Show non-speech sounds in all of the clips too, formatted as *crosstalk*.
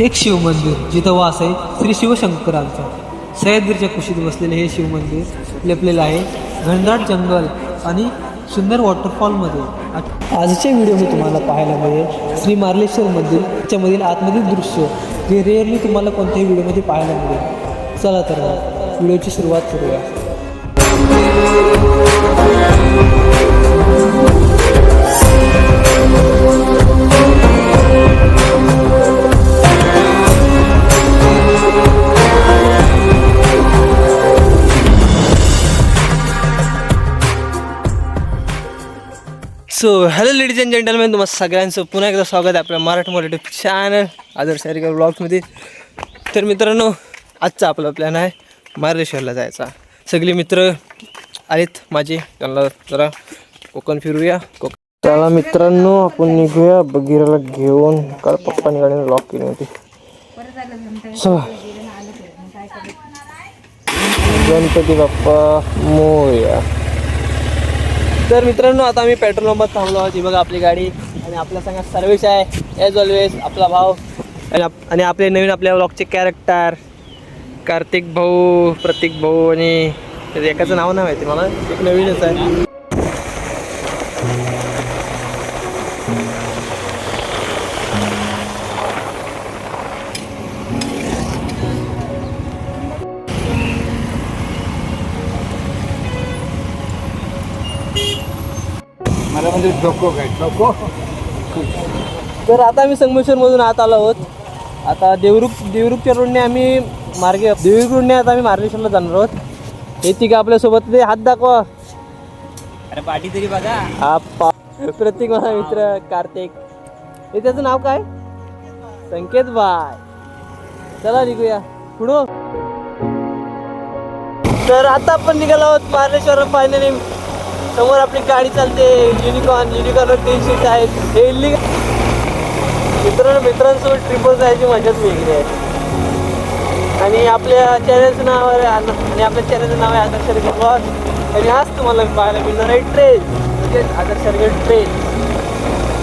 एक शिवमंदिर जिथं वास आहे श्री शिवशंकरांचा. सह्याद्रीच्या कुशीत बसलेले हे शिवमंदिर लपलेलं आहे. घनदाट जंगल आणि सुंदर वॉटरफॉलमध्ये. आ- आजच्या व्हिडिओमध्ये तुम्हाला पाहायला मिळेल श्री मार्लेश्वर मंदिर. त्याच्यामधील आतमधील दृश्य जे रेअरली तुम्हाला कोणत्याही व्हिडिओमध्ये पाहायला मिळेल. चला तर व्हिडिओची सुरुवात करूया. So hello ladies and gentleman तुम्हाला सगळ्यांचं पुन्हा एकदा स्वागत आहे आपल्या मराठी मराठी चॅनल आदर्श हरिकर ब्लॉगमध्ये तर मित्रांनो आजचा आपला प्लॅन आहे मार्लेश्वरला जायचा. सगळे मित्र आहेत माझे त्यांना जरा कोकण फिरूया. कोकण त्याला मित्रांनो आपण निघूया. बगीराला घेऊन काल पप्पा गाडीने लॉक केली होती. सो गणपती बाप्पा मोया तर मित्रांनो आता आम्ही पेट्रोल पंपात थांबलो आहोत. ही बघा आपली गाडी. आणि आपल्या संघात सर्विस आहे. ॲज ऑलवेज आपला भाव आणि आप- आणि आपले नवीन आपल्या ब्लॉगचे कॅरेक्टर कार्तिक भाऊ प्रतीक भाऊ आणि एकाचं नाव नाही माहिती मला. एक नवीनच आहे. म्हणजे डोको काय? डोको? तर आता आम्ही संगमेश्वरमधून आत आलो आहोत. आता देवरुख देवरुखच्या रोडने आम्ही मार्गे देवरुख रोडने आता आम्ही मार्लेश्वरला जाणार आहोत. हे तिघं आपल्यासोबत ते हात दाखवा. अरे पाठी तरी बघा. हा पा प्रतीक माझा मित्र कार्तिक. हे त्याचं नाव काय? संकेत बाय. चला निघूया. पुढं. तर आता आपण निघालो आहोत मार्लेश्वर फायनली समोर आपली गाडी चालते युनिकॉर्न युनिकॉर्न तीन सीट आहेत. हे इल्ली मित्रांनो मित्रांसोबत ट्रिपवर जायची मजाच वेगळी आहे. आणि आपल्या चॅनलचं नाव आहे आणि आपल्या चॅनलचं नाव आहे आदर्श रगेट बॉस आणि आज तुम्हाला पाहायला मिळणार आहे ट्रेन म्हणजेच आदर्श रगेट ट्रेन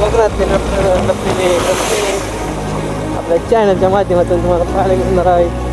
बघणार ते लपलेले आपल्या चॅनलच्या माध्यमातून तुम्हाला पाहायला मिळणार आहे.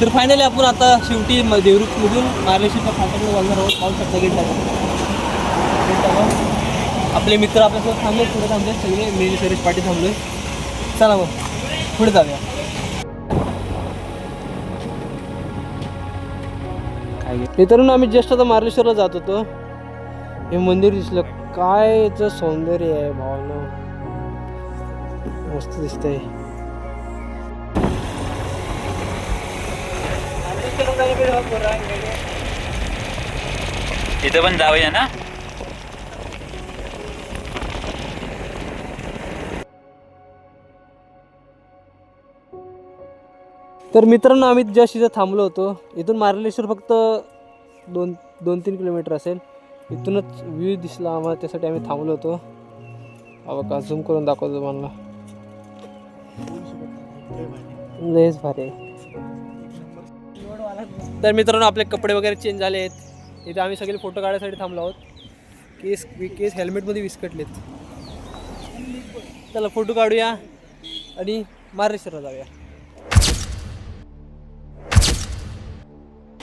तर फायनली आपण आता शेवटी म- देवरुखमधून मार्लेश्वरच्या फाट्याकडे वाजणार आहोत. पाहू शकता गेट आपले मित्र आपल्यासोबत थांबले पुढे थांबले सगळे मी सरेश पाटील थांबलोय. चला मग पुढे जाऊया. मित्रांनो आम्ही जस्ट आता मार्लेश्वरला जात होतो. हे मंदिर दिसलं. काय याचं सौंदर्य आहे भावना. मस्त दिसतंय. इथं पण जाऊया ना? तर मित्रांनो आम्ही ज्याशी इथं थांबलो होतो. इथून मार्लेश्वर फक्त दोन दोन तीन किलोमीटर असेल. इथूनच व्ह्यू दिसला आम्हाला त्यासाठी आम्ही थांबलो होतो. हा का झूम करून दाखवतो तुम्हाला. लयच भारी आहे. तर मित्रांनो आपले कपडे वगैरे चेंज झाले आहेत. इथे आम्ही सगळे फोटो काढायसाठी थांबलो आहोत. केस केस हेल्मेटमध्ये विस्कटलेत. चला फोटो काढूया आणि मार्लेश्वरला जाऊया.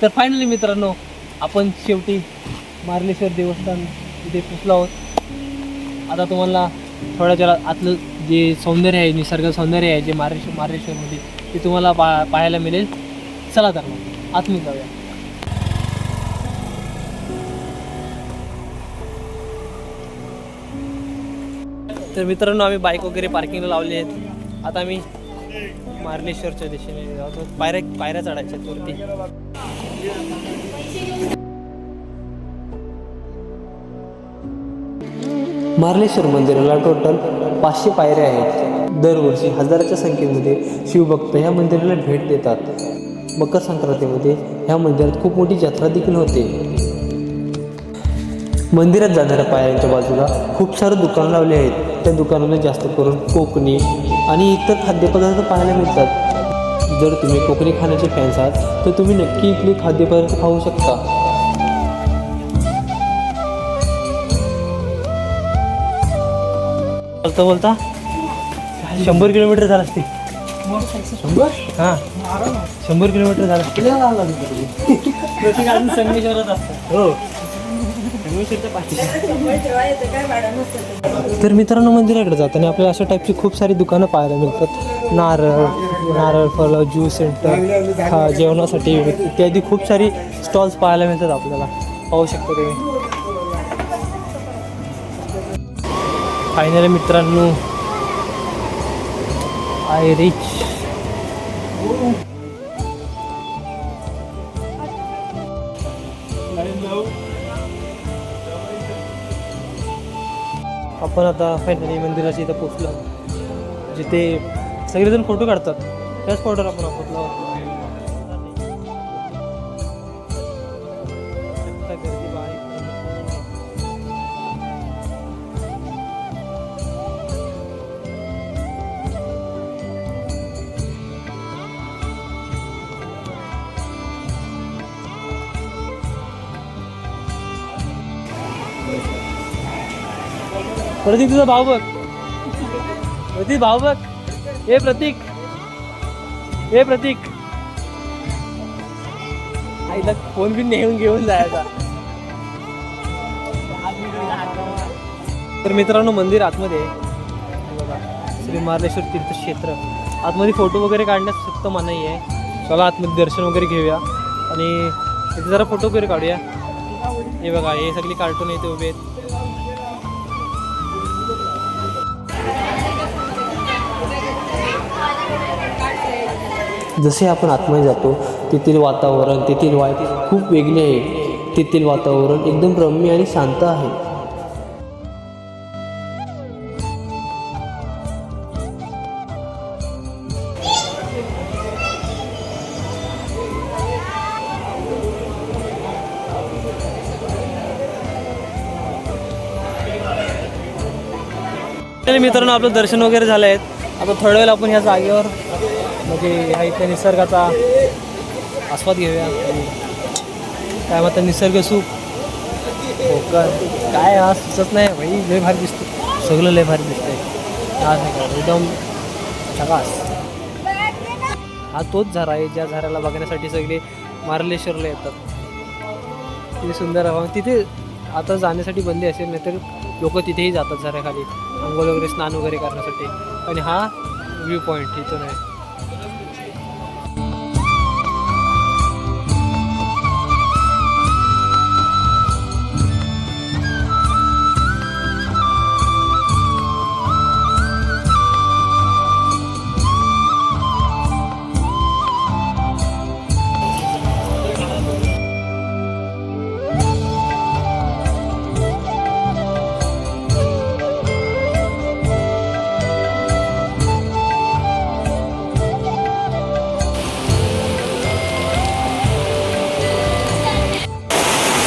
तर फायनली मित्रांनो आपण शेवटी मार्लेश्वर देवस्थान इथे पोचलो आहोत. आता तुम्हाला थोड्या जरा आतलं जे सौंदर्य आहे निसर्ग सौंदर्य आहे जे मारेश्वर मार्लेश्वरमध्ये ते तुम्हाला पा पाहायला मिळेल. चला तर मग. आतमध्ये जाऊया. तर मित्रांनो आम्ही बाईक वगैरे पार्किंगला लावले आहेत. आता आम्ही मार्लेश्वरच्या दिशेने जातो. पायऱ्या पायऱ्या चढायच्या आहेत वरती. मार्लेश्वर मंदिराला टोटल पाचशे पायऱ्या आहेत. दरवर्षी हजाराच्या संख्येमध्ये शिवभक्त ह्या मंदिराला भेट देतात. मकर संक्रांतीमध्ये ह्या मंदिरात खूप मोठी जत्रा देखील होते. मंदिरात जाणाऱ्या पायऱ्यांच्या बाजूला खूप सारं दुकान लावले आहेत. त्या दुकानांना जास्त करून कोकणी आणि इतर खाद्यपदार्थ पाहायला मिळतात. जर तुम्ही कोकणी खाण्याचे फॅन्स आहात तर तुम्ही नक्की इथले खाद्यपदार्थ खाऊ शकता. बोलता बोलता? शंभर किलोमीटर झालं असते. शंभर? हां. शंभर किलोमीटर झालं. प्रत्येक अजून संगमेश्वरच असतं. हो. तर मित्रांनो मंदिराकडे जाताना आपल्याला अशा टाईपची खूप सारी दुकानं पाहायला मिळतात. नारळ नारळ फळं ज्यूस सेंटर खा जेवणासाठी इत्यादी खूप सारी स्टॉल्स पाहायला मिळतात आपल्याला. पाहू शकता तुम्ही. फायनली मित्रांनो आय रिच आपण आता फायनली मंदिराच्या इथं पोचलो जिथे सगळेजण फोटो काढतात. त्याच फोटोवर आपण पोचलो प्रतीक तुझा भाऊ बघ. प्रतीक भाऊ बघ. हे प्रतीक. हे प्रतीक. आईला फोन बिन नेऊन घेऊन जायचा. तर मित्रांनो मंदिर आतमध्ये आहे. श्री महालेश्वर तीर्थक्षेत्र आतमध्ये फोटो वगैरे काढण्यास सक्त मनाई आहे चला आतमध्ये दर्शन वगैरे घेऊया. आणि इथे जरा फोटो वगैरे काढूया. हे बघा हे सगळी कार्टून इथे उभे आहेत. जसे आपण आतमध्ये जातो तेथील वातावरण तेथील वाय खूप वेगळे आहे. तेथील वातावरण एकदम रम्य आणि शांत आहे. मित्रांनो आपलं दर्शन वगैरे झालं आहे आता थोड्या वेळेला आपण या जागेवर म्हणजे ह्या इथल्या निसर्गाचा आस्वाद घेऊया आणि काय म्हणतात निसर्ग सुख. हो का काय हा सुचत नाही भाई लय भारी दिसतो सगळं लय भारी दिसतंय. आज नाही का एकदम झकास. हा तोच झरा आहे ज्या झऱ्याला बघण्यासाठी सगळे मार्लेश्वरला येतात. किती सुंदर हवा तिथे आता जाण्यासाठी बंदी असेल नाहीतर लोक तिथेही जातात झऱ्याखाली. अंघोळ वगैरे स्नान वगैरे करण्यासाठी. आणि हा व्ह्यू पॉईंट इथून आहे.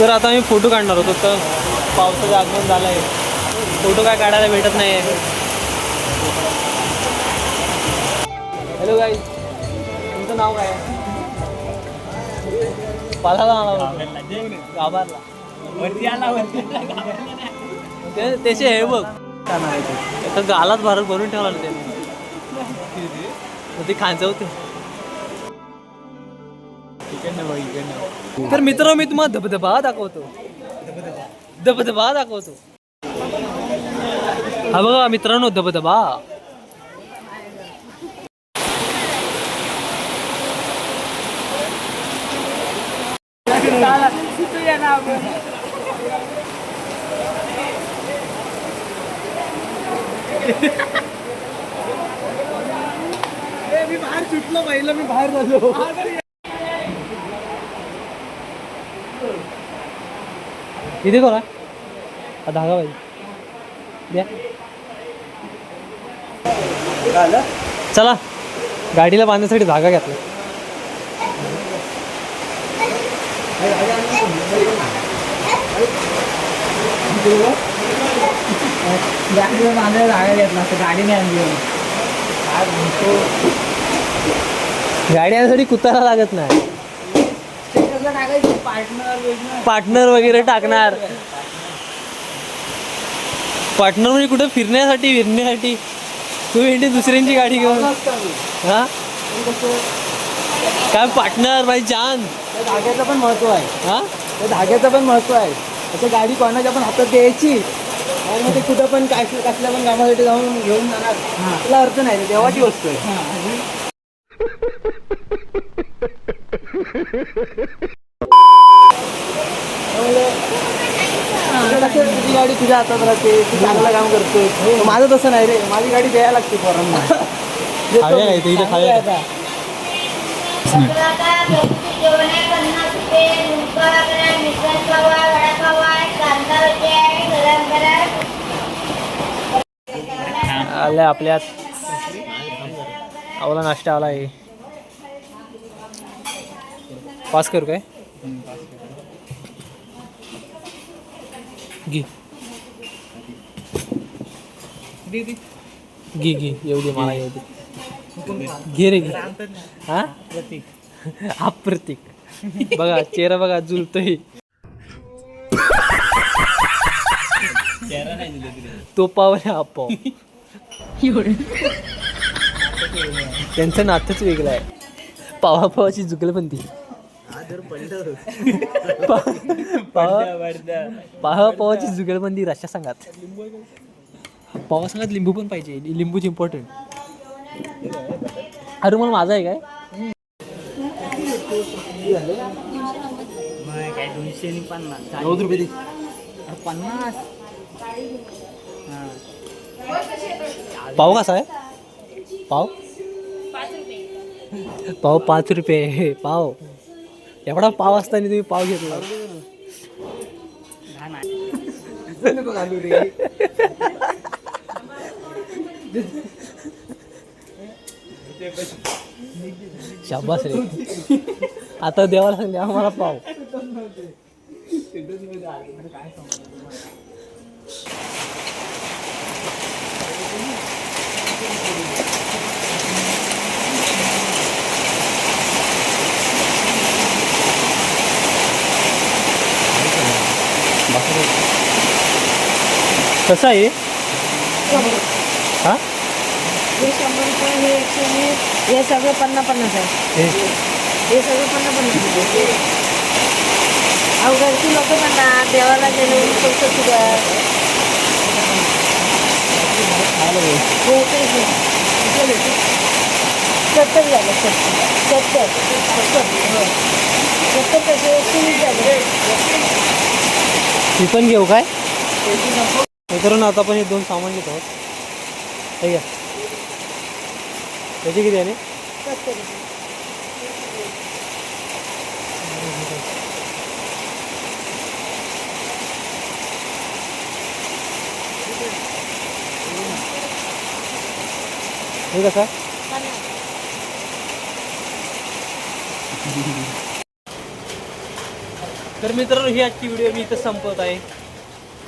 तर आता मी फोटो काढणार होतो तर पावसाचं आगमन झालं आहे फोटो काय काढायला भेटत नाही आहे हॅलो गाई तुमचं नाव काय? पालाला आला गाभारला. वरती आला वरती ते त्याचे हे बघ. एका गालात भारत भरून ठेवला ते खायचं होते. तर मित्र मी तुम्हाला धबधबा दाखवतो. धबधबा दाखवतो. हा बघा मित्रांनो धबधबा. मी बाहेर सुटलो पहिलं मी बाहेर झालो किती कोण आहे हा धागा पाहिजे द्या. चला. गाडीला बांधण्यासाठी धागा घेतला. गाडीला बांधायला जागा घेतला असं गाडी नाही आणली गाडी आणण्यासाठी कुत्ताला लागत नाही. पार्टनर पार्टनर वगैरे टाकणार. पार्टनर म्हणजे कुठं फिरण्यासाठी फिरण्यासाठी तू भेटी दुसऱ्यांची गाडी घेऊन. हा? काय पार्टनर भाई जान. धाग्याचं पण महत्त्व आहे. हा? त्या धाग्याचं पण महत्त्व आहे. आता गाडी कोणाच्या पण हातात द्यायची आणि मग ते कुठं पण काय कसल्या पण कामासाठी जाऊन घेऊन जाणार. त्याला अर्थ नाही देवाची वस्तू आहे. तुझी गाडी तुझ्या हातात राहते तू चांगलं काम करतोय माझं तसं नाही रे माझी गाडी द्यायला लागते पोरांना देतो नाही ते इथे चांगलं आल्या आपल्यात. आवला नाश्ता आला आहे पास करू काय? घे. घे घे. येऊ दे मला येऊ दे. घे रे घे. हा? हा प्रतीक बघा चेहरा बघा जुलतोय तो पावले हा पाव त्यांचं नातच वेगळं आहे. पावा पावाची जुगलबंदी पावा पावाची जुगलबंदी रशा सांगात. पावा सांगात लिंबू पण पाहिजे लिंबूच इम्पॉर्टंट अरे मग माझा आहे काय? काय दोनशे आणि पन्नास. नव्वद रुपये दे. अरे पन्नास? पाव कसा आहे? पाव? पाव पाच रुपये पाव. एवढा पाव असताना तुम्ही पाव घेतला शाबास रे. आता देवाला सांगले आम्हाला पाव. कसं आहे? हा? हे शंभर रुपये हे एकशे वीस हे सगळं पन्नास पन्नास आहे. हे? सगळं पन्नास पन्नास आहे. अहो घरची लोक म्हणतात देवाला गेलो पैसे सुद्धा. हो. झाले? सत्तर. झालं सत्तर. सत्तर. हो सत्तर पैसे एकशे वीस झाले ती पण घेऊ काय? मित्रांनो आता पण हे दोन सामान घेतो आहोत. हे घ्या किती आहे सत्तर रुपये. हे कसं? *laughs* तर मित्रांनो ही आजची व्हिडिओ मी इथं संपवत आहे.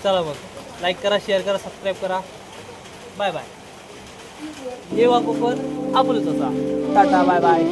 चला मग लाईक करा शेअर करा सबस्क्राईब करा. बाय बाय देवा वाकोपर आपलं तसा टाटा बाय बाय